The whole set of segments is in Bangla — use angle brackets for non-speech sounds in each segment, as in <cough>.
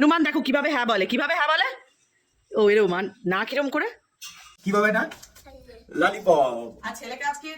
নুমান দেখো কীভাবে হ্যাঁ বলে কীভাবে হ্যাঁ বলে? ও এ রোমান না কিরম করে? কীভাবে না? লালিপপ। আর ছেলেকে আজকে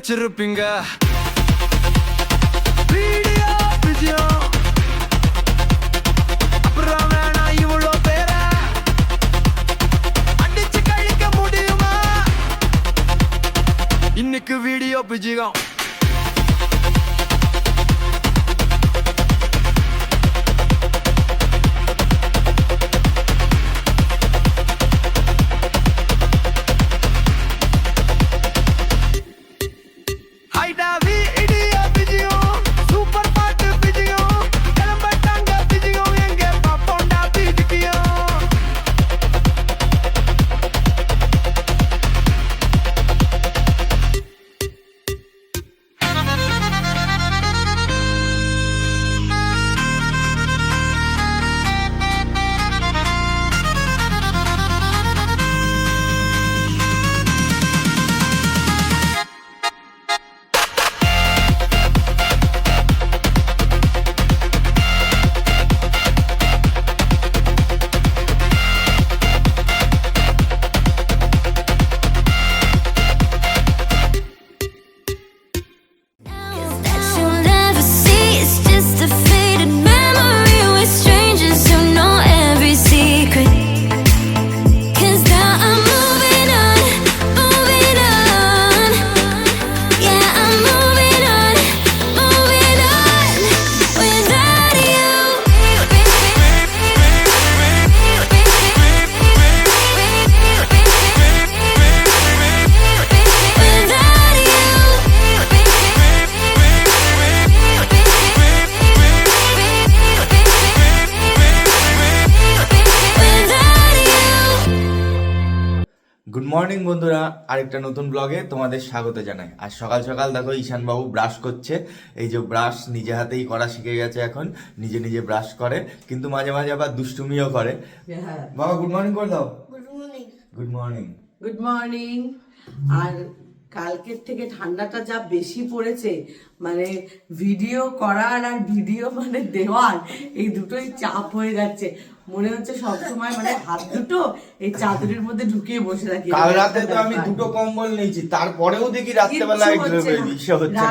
வச்சிருப்பீங்க. இன்னைக்கு வீடியோ பிஜிகம் মর্নিং বন্ধুরা আরেকটা নতুন ব্লগে তোমাদের স্বাগত জানাই। আর সকাল সকাল দেখো ঈশান বাবু ব্রাশ করছে। এই যে ব্রাশ নিজে হাতেই করা শিখে গেছে এখন নিজে নিজে ব্রাশ করে কিন্তু মাঝে মাঝে আবার দুষ্টুমিও করে। হ্যাঁ। বাবা গুড মর্নিং করে দাও। Good morning good morning good morning আর কালকের থেকে ঠান্ডাটা যা বেশি পড়েছে মানে ভিডিও করার আর ভিডিও মানে দেওয়ার এই দুটোই চাপ হয়ে যাচ্ছে। মনে হচ্ছে সবসময় মানে হাত দুটো এই চাদরের মধ্যে ঢুকিয়ে বসে থাকি। কাল রাতে তো আমি দুটো কম্বল নিয়েছি তারপরেও দেখি রাত্রেবেলা হচ্ছে না।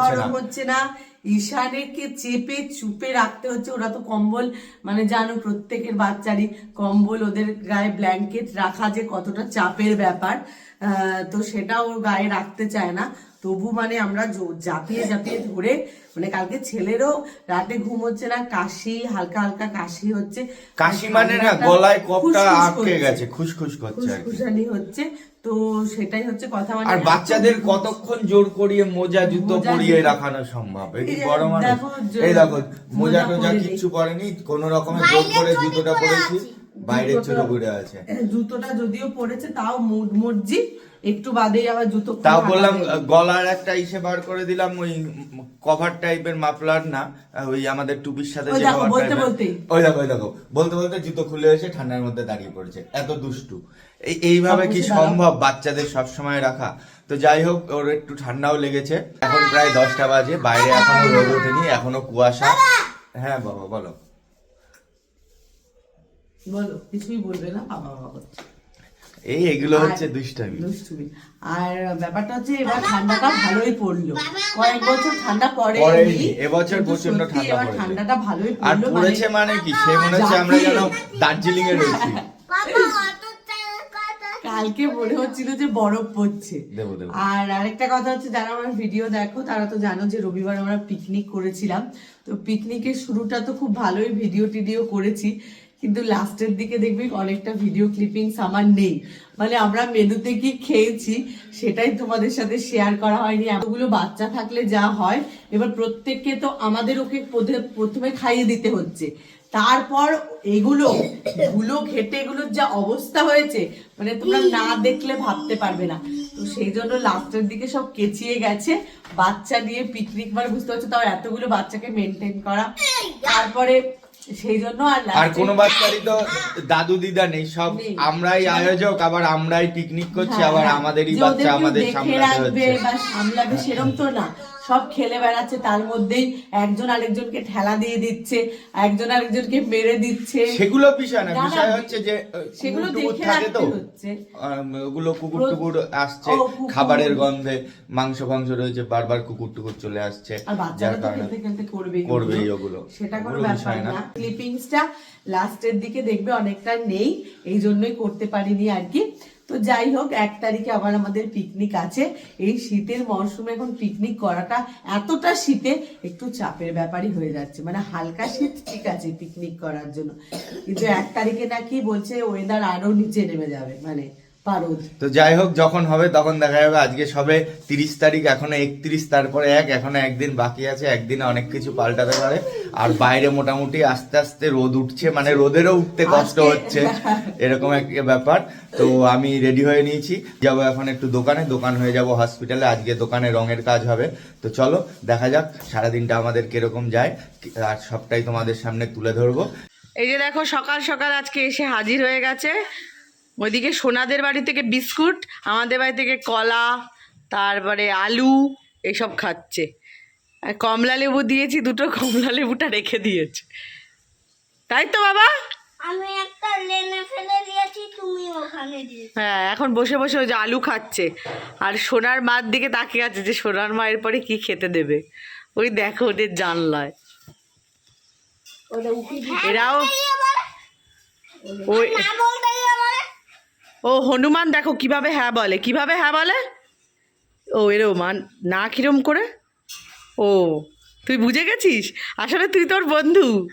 গরম হচ্ছে না। ঈশানেকে চেপে চুপে রাখতে হচ্ছে। ওরা তো কম্বল মানে জানো প্রত্যেকের বাচ্চারই কম্বল ওদের গায়ে ব্ল্যাঙ্কেট রাখা যে কতটা চাপের ব্যাপার তো সেটা ওর গায়ে রাখতে চায় না। তবু মানে আমরা জাপিয়ে জাপিয়ে ধরে মানে কালকে ছেলেরও রাতে ঘুম হচ্ছে না কাশি হালকা হালকা কাশি হচ্ছে। কাশি মানে না গলায় কপটা আটকে গেছে খুশখুস করছে খুসখুসানি হচ্ছে। তো সেটাই হচ্ছে কথা মানে আর বাচ্চাদের কতক্ষণ জোর করিয়ে মোজা জুতো পরিয়ে রাখানো সম্ভব? এই গরম বড় মানুষ? দেখো, এই দেখো মোজা টোজা কিচ্ছু পরেনি কোন রকমের জোর করে জুতোটা পরেছি বাইরে বাইরের ছোট ঘুরে আছে। জুতোটা যদিও পড়েছে তাও মুড মর্জি একটু বাদেই আবার জুতো তাও বললাম গলার একটা ইসে বার করে দিলাম ওই কভার টাইপের মাফলার না ওই আমাদের টুপির সাথে ওই যে দেখো, cover বলতে ওই দেখো ওই দেখো। বলতে বলতে জুতো খুলে এসে ঠান্ডার মধ্যে দাঁড়িয়ে পড়েছে। এত দুষ্টু। এই এইভাবে কি। সম্ভব বাচ্চাদের সব সময় রাখা? তো যাই হোক ওর একটু ঠান্ডাও লেগেছে। এখন প্রায় দশটা বাজে বাইরে এখনও রোদ ওঠেনি এখনও কুয়াশা। হ্যাঁ বাবা বলো। বলো কিছুই বলবে না বাবা বাবা এই এগুলো হচ্ছে দুষ্টামি। দুষ্টুমি। আর ব্যাপারটা হচ্ছে এবার ঠান্ডাটা ভালোই পড়ল। কয়েক বছর ঠান্ডা পড়ে এবছর প্রচণ্ড ঠান্ডা পড়েছে। ঠান্ডাটা ভালোই আর পড়েছে মানে কি? সে মনে হচ্ছে আমরা যেন দার্জিলিং এ রয়েছি। কালকে মনে হচ্ছিল যে বরফ পড়ছে। আর আরেকটা কথা হচ্ছে যারা আমার ভিডিও দেখো তারা তো জানো যে রবিবার আমরা পিকনিক করেছিলাম। তো পিকনিকের শুরুটা তো খুব ভালোই ভিডিও টিডিও করেছি। কিন্তু লাস্টের দিকে দেখবি অনেকটা ভিডিও ক্লিপিংস আমার নেই। মানে আমরা মেনুতে কি খেয়েছি, সেটাই তোমাদের সাথে শেয়ার করা হয়নি। এতগুলো বাচ্চা থাকলে যা হয়, এবার প্রত্যেককে তো আমাদের ওকে প্রথমে খাইয়ে দিতে হচ্ছে। তারপর এগুলো, ধুলো ঘেটে এগুলোর যা অবস্থা হয়েছে মানে তোমরা না দেখলে ভাবতে পারবে না। তো সেই জন্য লাস্টের দিকে সব কেচিয়ে গেছে। বাচ্চা নিয়ে পিকনিক মানে বুঝতে পারছ, তাও এতগুলো বাচ্চাকে মেনটেন করা। তারপরে সেই জন্য আর আর কোনো বাচ্চারই তো দাদু দিদা নেই সব আমরাই আয়োজক আবার আমরাই পিকনিক করছি হ্যাঁ, আবার হ্যাঁ। আমাদেরই বাচ্চা আমাদের সামলাতে রাখবে হচ্ছে। বা সামলাবে সেরকম তো না। সব খেলে বেড়াচ্ছে তার মধ্যেই একজন আরেকজনকে ঠেলা দিয়ে দিচ্ছে একজন আরেকজনকে মেরে দিচ্ছে সেগুলো বিষয় না বিষয় হচ্ছে যে সেগুলো দেখে রাখতে হচ্ছে। ওগুলো কুকুর টুকুর আসছে খাবারের গন্ধে মাংস ফাংস রয়েছে বারবার কুকুর টুকুর চলে আসছে আর বাচ্চারা যার তো কারণে খেলতে খেলতে করবেই করবেই ওগুলো। সেটা কোনো ব্যাপার। না ক্লিপিংসটা লাস্টের দিকে দেখবে অনেকটা নেই এই জন্যই করতে পারিনি আর কি তো যাই হোক, এক তারিখে আবার আমাদের পিকনিক আছে। এই শীতের মরশুমে এখন পিকনিক করাটা এতটা শীতে একটু চাপের ব্যাপারই হয়ে যাচ্ছে। মানে হালকা শীত ঠিক আছে পিকনিক করার জন্য। কিন্তু এক তারিখে নাকি বলছে ওয়েদার আরও নিচে নেমে যাবে। মানে তো যাই হোক যখন হবে তখন দেখা যাবে আজকে সবে তিরিশ তারিখ এখনও একত্রিশ তারপরে এক এখনও একদিন বাকি আছে একদিনে অনেক কিছু পাল্টাতে পারে। আর বাইরে মোটামুটি আস্তে আস্তে রোদ উঠছে মানে রোদেরও উঠতে কষ্ট হচ্ছে <laughs> এরকম একটা ব্যাপার। তো আমি রেডি হয়ে নিয়েছি যাব এখন একটু দোকানে দোকান হয়ে যাব হসপিটালে আজকে দোকানে রঙের কাজ হবে। তো চলো দেখা যাক সারাদিনটা আমাদের কীরকম যায় আর সবটাই তোমাদের সামনে তুলে ধরবো। এই যে দেখো সকাল সকাল আজকে এসে হাজির হয়ে গেছে। ওইদিকে সোনাদের বাড়ি থেকে বিস্কুট আমাদের বাড়ি থেকে কলা তারপরে আলু এইসব খাচ্ছে। আর কমলা লেবু দিয়েছি দুটো কমলা লেবুটা রেখে দিয়েছে। তাই তো বাবা? আমি একটা লেনে ফেলে দিয়েছি তুমি ওখানে দিয়েছ। হ্যাঁ এখন বসে বসে ওই যে আলু খাচ্ছে। আর সোনার মার দিকে তাকিয়ে আছে যে সোনার মায়ের পরে কি খেতে দেবে? ওই দেখো ওদের জানলায়। এরাও ওই গিয়ে বলে ও, হনুমান দেখো কীভাবে হ্যাঁ বলে, কীভাবে হ্যাঁ বলে? ও এরও মান, না কিরম করে? ও, তুই বুঝে গেছিস? আসলে তুই তোর বন্ধু।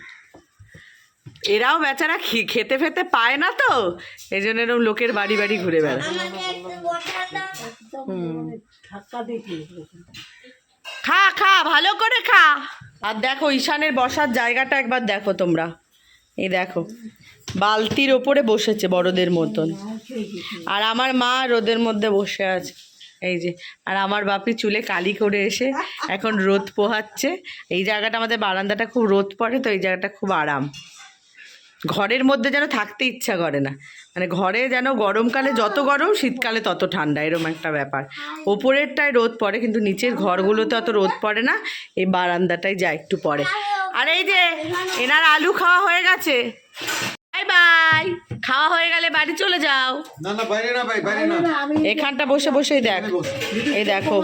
এরাও বেচারা খেতে ফেতে পায় না তো এই জন্য এরকম লোকের বাড়ি বাড়ি ঘুরে বেড়ায়। খা খা, ভালো করে খা। আর দেখো ঈশানের বসার জায়গাটা একবার দেখো তোমরা। এই দেখো, বালতির ওপরে বসেছে বড়দের মতন। আর আমার মা রোদের মধ্যে বসে আছে। এই যে, আর আমার বাপি চুলে কালি করে এসে এখন রোদ পোহাচ্ছে। এই জায়গাটা আমাদের বারান্দাটা খুব রোদ পড়ে, তো এই জায়গাটা খুব আরাম। ঘরের মধ্যে যেন থাকতে ইচ্ছা করে না। মানে ঘরে যেন গরমকালে যত গরম, শীতকালে তত ঠান্ডা এরকম একটা ব্যাপার। ওপরেরটায় রোদ পড়ে, কিন্তু নিচের ঘরগুলোতে অত রোদ পড়ে না, এই বারান্দাটাই যা একটু পড়ে। আর এই যে এনার আলু খাওয়া হয়ে গেছে। বাই বাই খাওয়া হয়ে গেলে বাড়ি চলে যাও। না না বাইরে না ভাই বাইরে না। এখানটা বসে বসেই দেখ। এই দেখো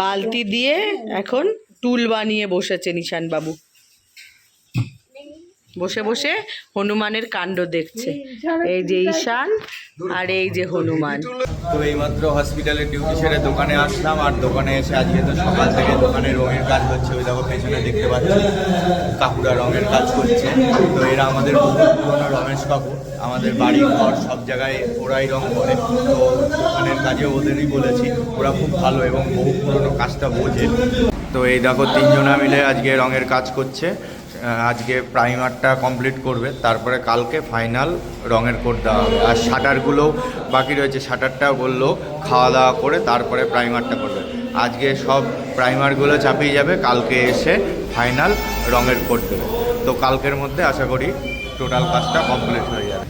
বালতি দিয়ে এখন টুল বানিয়ে বসেছে নিশান বাবু বসে বসে হনুমানের কাণ্ড দেখছে। এই যে ঈশান আর এই যে হনুমান। তো এইমাত্র হসপিটালে ডিউটি সেরে দোকানে আসলাম আর দোকানে এসে আজকে তো সকাল থেকে দোকানে রঙের কাজ হচ্ছে ওই দেখো পেছনে দেখতে পাচ্ছি কাকুরা রঙের কাজ করছে। তো এরা আমাদের পুরোনো রমেশ কাকু আমাদের বাড়ি ঘর সব জায়গায় ওরাই রং করে। তো দোকানের কাজে ওদেরই বলেছি ওরা খুব ভালো এবং বহু পুরোনো কাজটা বোঝে। তো এই দেখো তিনজনা মিলে আজকে রঙের কাজ করছে আহ, আজকে প্রাইমারটা কমপ্লিট করবে তারপরে কালকে ফাইনাল রঙের কোট দেওয়া হবে। আর শাটারগুলো বাকি রয়েছে। শাটারটা বলল, খাওয়া দাওয়া করে তারপরে প্রাইমারটা করবে। আজকে সব প্রাইমারগুলো চাপিয়ে যাবে, কালকে এসে ফাইনাল রঙের কোট দেবে। তো কালকের মধ্যে আশা করি টোটাল কাজটা কমপ্লিট হয়ে যাবে।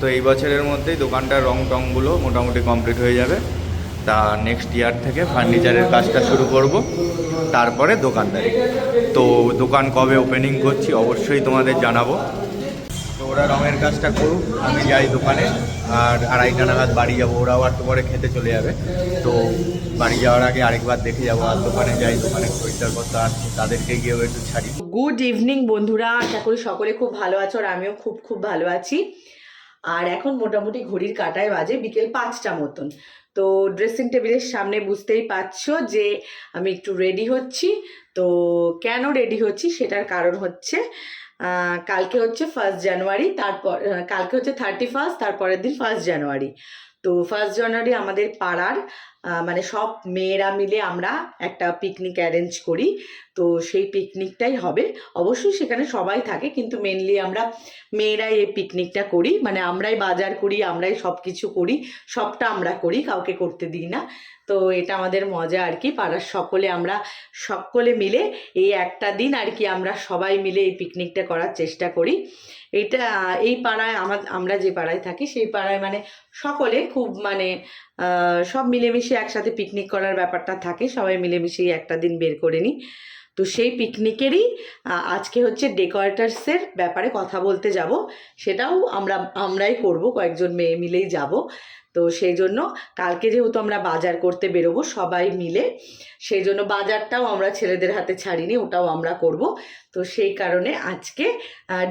তো এই বছরের মধ্যেই দোকানটার রং টংগুলো মোটামুটি কমপ্লিট হয়ে যাবে। তা নেক্সট ইয়ার থেকে ফার্নিচারের কাজটা শুরু করব, তারপরে দোকানদারি। তো দোকান কবে ওপেনিং করছি অবশ্যই তোমাদের জানাব। ওরা রঙের কাজটা করুক, আমি যাই দোকানে, আর আড়াইটা নাগাদ বাড়ি যাব। ওরাও একটু পরে খেতে চলে যাবে। তো বাড়ি যাওয়ার আগে আরেকবার দেখে যাব, আর দোকানে যাই, দোকানে খরিদ্দারপত্র আসছে তাদেরকে গিয়েও একটু ছাড়ি। গুড ইভিনিং বন্ধুরা। আশা করি সকলে খুব ভালো আছো আর আমিও খুব খুব ভালো আছি। আর এখন মোটামুটি ঘড়ির কাটায় বাজে বিকেল পাঁচটা মতন। তো ড্রেসিং টেবিলের সামনে বুঝতেই পারছ যে আমি একটু রেডি হচ্ছি। তো কেন রেডি হচ্ছি সেটার কারণ হচ্ছে কালকে হচ্ছে ফার্স্ট জানুয়ারি তারপর কালকে হচ্ছে থার্টি ফার্স্ট তারপরের দিন ফার্স্ট জানুয়ারি তো ফার্স্ট জানুয়ারি আমাদের পাড়ার মানে সব মেয়েরা মিলে আমরা একটা পিকনিক অ্যারেঞ্জ করি। তো সেই পিকনিকটাই হবে। অবশ্যই সেখানে সবাই থাকে, কিন্তু মেনলি আমরা মেয়েরাই এই পিকনিকটা করি। মানে আমরাই বাজার করি, আমরাই সব কিছু করি, সবটা আমরা করি, কাউকে করতে দিই না। তো এটা আমাদের মজা আর কি, পাড়ার সকলে আমরা সকলে মিলে এই একটা দিন আর কি আমরা সবাই মিলে এই পিকনিকটা করার চেষ্টা করি। এটা, এই পাড়ায় আমার আমরা যে পাড়ায় থাকি, সেই পাড়ায় মানে সকলে খুব মানে সব মিলেমিশে একসাথে পিকনিক করার ব্যাপারটা থাকে, সবাই মিলেমিশেই একটা দিন বের করে নিই। তো সেই পিকনিকেরই আজকে হচ্ছে ডেকোরেটার্সের ব্যাপারে কথা বলতে যাব। সেটাও আমরা, আমরাই করব, কয়েকজন মেয়ে মিলেই যাব। তো সেই জন্য কালকে যেহেতু আমরা বাজার করতে বেরোবো সবাই মিলে সেই জন্য বাজারটাও আমরা ছেলেদের হাতে ছাড়িনি, ওটাও আমরা করব। তো সেই কারণে আজকে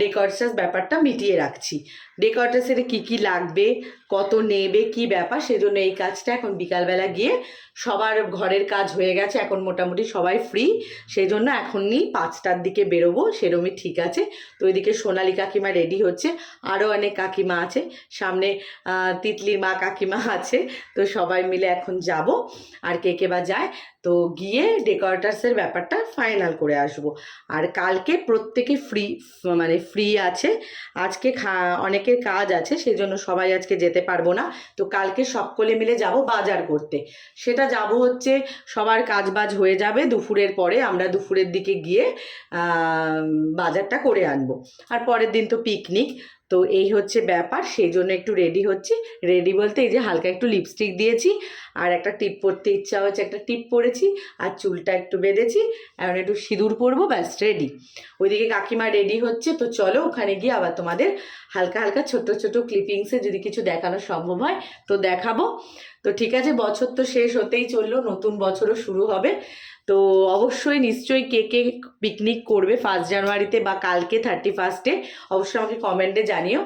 ডেকোরেটার্স ব্যাপারটা মিটিয়ে রাখছি। ডেকোরেটার্সের কি কি লাগবে, কত নেবে, কি ব্যাপার, সেজন্য এই কাজটা এখন বিকালবেলা গিয়ে সবার ঘরের কাজ হয়ে গেছে, এখন মোটামুটি সবাই ফ্রি সেই জন্য এখনই পাঁচটার দিকে বেরোবো, সেরমই ঠিক আছে। তো ওইদিকে সোনালি কাকিমা রেডি হচ্ছে, আরও অনেক কাকিমা আছে, সামনে তিতলির মা কাকিমা আছে, তো সবাই মিলে এখন যাব। আর কে কে বা যায়, তো গিয়ে ডেকোরেটার্সের ব্যাপারটা ফাইনাল করে আসব। আর কালকে প্রত্যেকে ফ্রি মানে ফ্রি আছে। আজকে অনেকের কাজ আছে, সেজন্য সবাই আজকে যেতে পারব না। তো কালকে সকলে মিলে যাব বাজার করতে। সেটা যাব হচ্ছে, সবার কাজ বাজ হয়ে যাবে, দুপুরের পরে আমরা দুপুরের দিকে গিয়ে বাজারটা করে আনব। আর পরের দিন তো পিকনিক তো এই হচ্ছে ব্যাপার সেই জন্য একটু রেডি হচ্ছি। রেডি বলতে এই যে হালকা একটু লিপস্টিক দিয়েছি, আর একটা টিপ পরতে ইচ্ছা হয়েছে, একটা টিপ পরেছি, আর চুলটা একটু বেঁধেছি, এখন একটু সিঁদুর পরবো, ব্যাস রেডি ওইদিকে কাকিমা রেডি হচ্ছে, তো চলো ওখানে গিয়ে আবার তোমাদের হালকা হালকা ছোট ছোট ক্লিপিংসে যদি কিছু দেখানো সম্ভব হয়, তো দেখাবো। তো ঠিক আছে, বছর তো শেষ হতেই চলল, নতুন বছরও শুরু হবে। তো অবশ্যই নিশ্চয়ই কে কে পিকনিক করবে ফার্স্ট জানুয়ারিতে বা কালকে থার্টি ফার্স্টে অবশ্যই আমাকে কমেন্টে জানিও।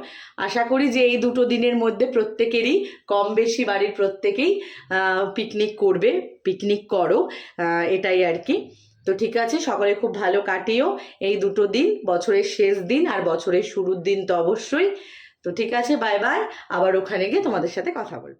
আশা করি যে এই দুটো দিনের মধ্যে প্রত্যেকেরই কম বেশি বাড়ির প্রত্যেকেই পিকনিক করবে পিকনিক করো এটাই আর কি। তো ঠিক আছে, সকলে খুব ভালো কাটিও এই দুটো দিন, বছরের শেষ দিন আর বছরের শুরুর দিন তো অবশ্যই। তো ঠিক আছে বাই বাই আবার ওখানে গিয়ে তোমাদের সাথে কথা বলব।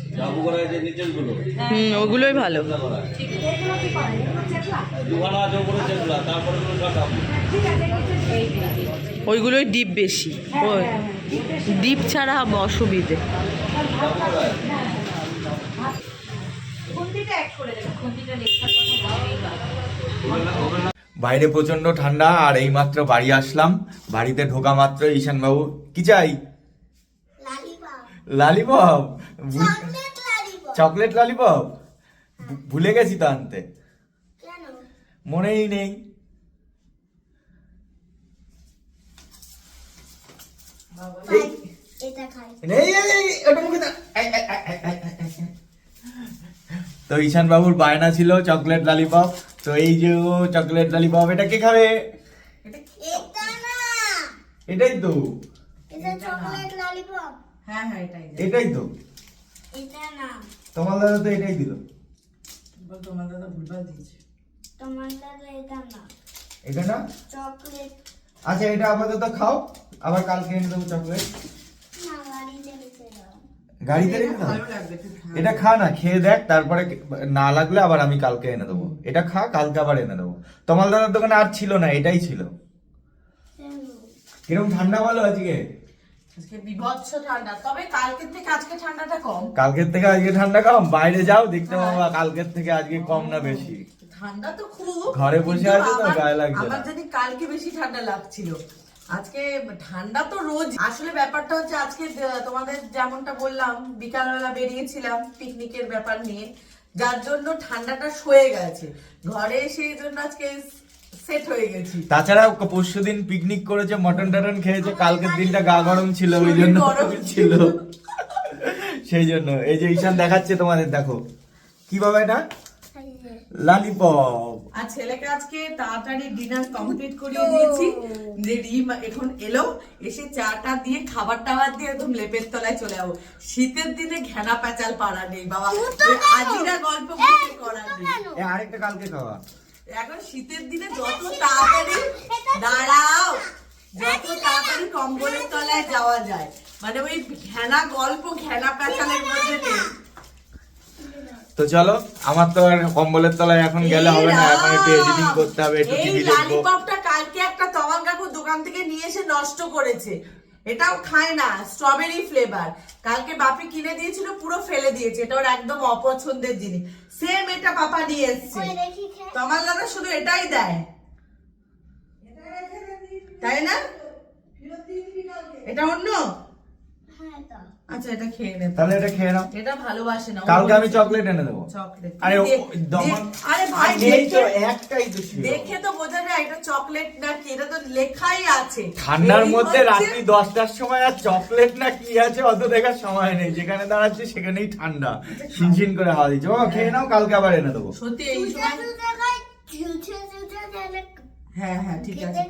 হুম ওগুলোই ভালো। ওইগুলোই ডিপ বেশি। ওই ডিপ ছাড়া অসুবিধে। বাইরে প্রচণ্ড ঠান্ডা আর এইমাত্র বাড়ি আসলাম। বাড়িতে ঢোকা মাত্র ঈশান বাবু কি চাই? লালিপপ। লালিপপ? Chocolate lollipop? ভুলে গেছি তো আনতে। মনেই নেই। তো ঈশান বাবুর বায়না ছিল চকলেট ললিপপ। তো এই যে ও চকলেট ললিপপ এটা কে খাবে? এটাই তো। এটা চকলেট লালিপপ। এটাই তো। এটা না। তোমার দাদা তো এটাই দিল। তোমার দাদা এটা না। এটা না? চকলেট। আচ্ছা এটা আপাতত খাও। আবার কালকে এনে দেবো চকলেট। গাড়িতে রেখে দাও। এটা খা না খেয়ে দেখ তারপরে না লাগলে আবার আমি কালকে এনে দেবো। এটা খা কালকে আবার এনে দেবো। তোমার দাদার দোকানে আর ছিল না এটাই ছিল? কীরকম ঠান্ডা বলো আজকে? কালকের থেকে আজকে ঠান্ডা কম? বাইরে যাও দেখতে পাবা কালকের থেকে আজকে কম না বেশি। ঠান্ডা তো খুব ঘরে বসে আছো তো গায়ে লাগছে আমার। জানি কালকে বেশি ঠান্ডা লাগছিল। আজকে ঠান্ডা তো রোজ। আসলে ব্যাপারটা হচ্ছে আজকে তোমাদের যেমনটা বললাম বিকালবেলা বেরিয়েছিলাম পিকনিকের ব্যাপার নিয়ে। যার জন্য ঠান্ডাটা সয়ে গেছে। ঘরে সেই জন্য আজকে সেট হয়ে গেছি। তাছাড়া পরশু দিন পিকনিক করেছে মটন টটন খেয়েছে কালকের দিনটা গা গরম ছিল ওই জন্য <laughs> ছিল। সেই জন্য এই যে ঈশান দেখাচ্ছে তোমাদের দেখো। কি বাবা এটা? লালিপপ আর ছেলেকে আজকে তাড়াতাড়ি ডিনার কমপ্লিট করিয়ে দিয়েছি। যে রিম এখন এলো এসে চাটা দিয়ে খাবার টাবার দিয়ে একদম লেপের তলায় চলে যাব। শীতের দিনে ঘেনা প্যাচাল পাড়া নেই বাবা। আজিরা গল্প করার নেই। আরেকটা কালকে খাওয়া। এখন শীতের দিনে যত তাড়াতাড়ি দাঁড়াও যত তাড়াতাড়ি কম্বলের তলায় যাওয়া যায়। মানে ওই ঘেনা গল্প ঘেনা প্যাচালের মধ্যে নেই তো চলো আমার তো আর কম্বলের তলায় এখন গেলে হবে না এখন একটু এডিটিং করতে হবে একটু টিভি দেখব। কালকে একটা তমাল কাকু দোকান থেকে নিয়ে এসে নষ্ট করেছে। এটাও খায় না স্ট্রবেরি ফ্লেভার কালকে বাপি কিনে দিয়েছিল পুরো ফেলে দিয়েছে। এটা ওর একদম অপছন্দের জিনিস। সেম এটা পাপা নিয়ে এসছে। ওই দেখি খেয়ে। তমাল দাদা শুধু এটাই দেয়। তাই না? এটা অন্য। আচ্ছা এটা খেয়ে নে তাহলে এটা খেয়ে নাও এটা ভালোবাসে না কালকে আমি চকলেট এনে দেবো চকলেট আরে ও- দে- দমন দে- আরে ভাই আর তো একটাই তো ছিল দেখে তো বোঝা যায় এটা চকলেট নাকি এটা তো লেখাই আছে ঠান্ডার মধ্যে রাত্রি দশটার সময় আর চকলেট না কি আছে অত দেখার সময় নেই যেখানে দাঁড়াচ্ছে সেখানেই ঠান্ডা ঝিনঝিন করে হাওয়া দিচ্ছে ও খেয়ে নাও কালকে আবার এনে দেবো সত্যি এই সময় হ্যাঁ হ্যাঁ ঠিক আছে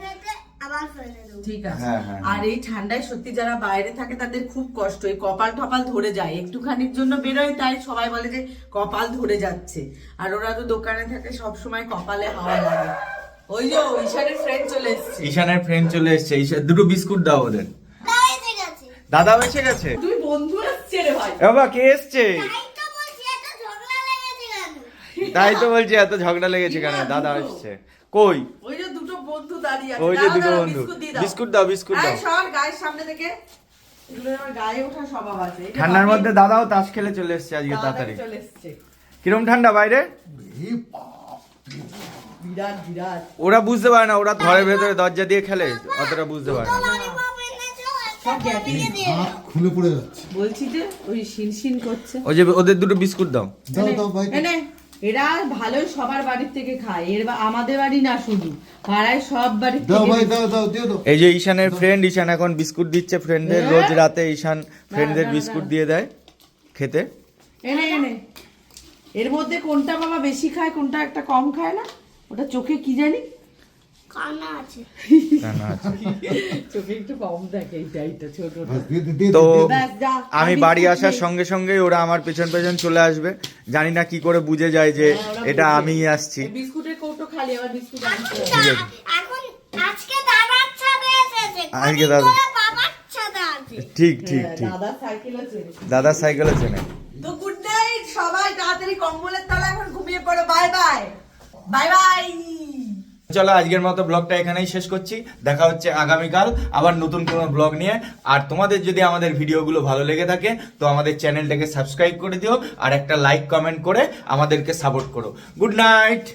ঠিক আছে। হ্যাঁ, হ্যাঁ। আর এই ঠান্ডায় সত্যি যারা বাইরে থাকে তাদের খুব কষ্ট এই কপাল টপাল ধরে যায়। একটুখানির জন্য বেরোয় তাই সবাই বলে যে কপাল ধরে যাচ্ছে। আর ওরা তো দোকানে থাকে সব সময় কপালে হাওয়া লাগে। ওই যে ঈশানের ফ্রেন্ড চলে এসছে। ঈশানের ফ্রেন্ড চলে এসছে। দুটো বিস্কুট দাও ওদের। তাই এসে গেছে। দাদা এসে গেছে? তুই বন্ধু আসছে রে ভাই। বাবা কে এসছে? তাই তো বলছি, এত ঝগড়া লেগেছে কেন? তাই তো বলছি এত ঝগড়া লেগেছে কেন? কি না, দাদা? এসছে। কই? ওই বন্ধু দাঁড়িয়ে আছে। ওই যে দুটো বন্ধু। বিস্কুট দিয়ে দাও। বিস্কুট দাও। সর গায়ের সামনে থেকে। ঠান্ডার মধ্যে দাদাও তাস খেলে চলে এসছে আজকে তাড়াতাড়ি তাড়াতাড়ি। চলে এসছে। কিরম ঠান্ডা বাইরে? ওরা বুঝতে পারে না ওরা ঘরের ভেতরে দরজা দিয়ে খেলে অতটা বুঝতে পারে না। খুলে পড়ে যাচ্ছে। বলছি যে ওই শিনশিন করছে। ওই যে ওদের দুটো বিস্কুট দাও। দাও দাও ভাই এনে এরা ভালো সবার বাড়ির থেকে খায় এর আমাদের বাড়ি না শুধু পাড়ায় সব বাড়ির দাও ভাই থেকে দাও দাও দিও দাও। এই যে ঈশানের ফ্রেন্ড ঈশান এখন বিস্কুট দিচ্ছে ফ্রেন্ডদের রোজ রাতে ঈশান ফ্রেন্ডদের বিস্কুট দিয়ে দেয় খেতে। এনে এনে। এর মধ্যে কোনটা বাবা বেশি খায় কোনটা একটা কম খায় না? ওটা চোখে কি জানি? আছে। কেন আছে? <laughs> চোখে একটু কম দেখে তো আমি বাড়ি আসার সঙ্গে সঙ্গে ওরা আমার পেছন পেছন চলে আসবে। জানি না কি করে বুঝে যায় যে হ্যাঁ, এটা। আমি আসছি। বিস্কুটের কৌটো খালি আমার বিস্কুট আনতে হবে। আচ্ছা, এখন আজকে দাদার ছাদে এসেছে। আজকে দাদা- ঠিক ঠিক হ্যাঁ, ঠিক। দাদা সাইকেল আছে। দাদা সাইকেলে চেনে তো গুড নাইট সবাই তাড়াতাড়ি কম্বলের তলায় এখন ঘুমিয়ে পড়ো। Bye bye. Bye bye. চলো আজকের মতো ব্লগটা এখানেই শেষ করছি। দেখা হচ্ছে আগামীকাল আবার নতুন কোনো ব্লগ নিয়ে। আর তোমাদের যদি আমাদের ভিডিওগুলো ভালো লেগে থাকে, তো আমাদের চ্যানেলটাকে সাবস্ক্রাইব করে দিও আর একটা লাইক কমেন্ট করে আমাদেরকে সাপোর্ট করো। Good night!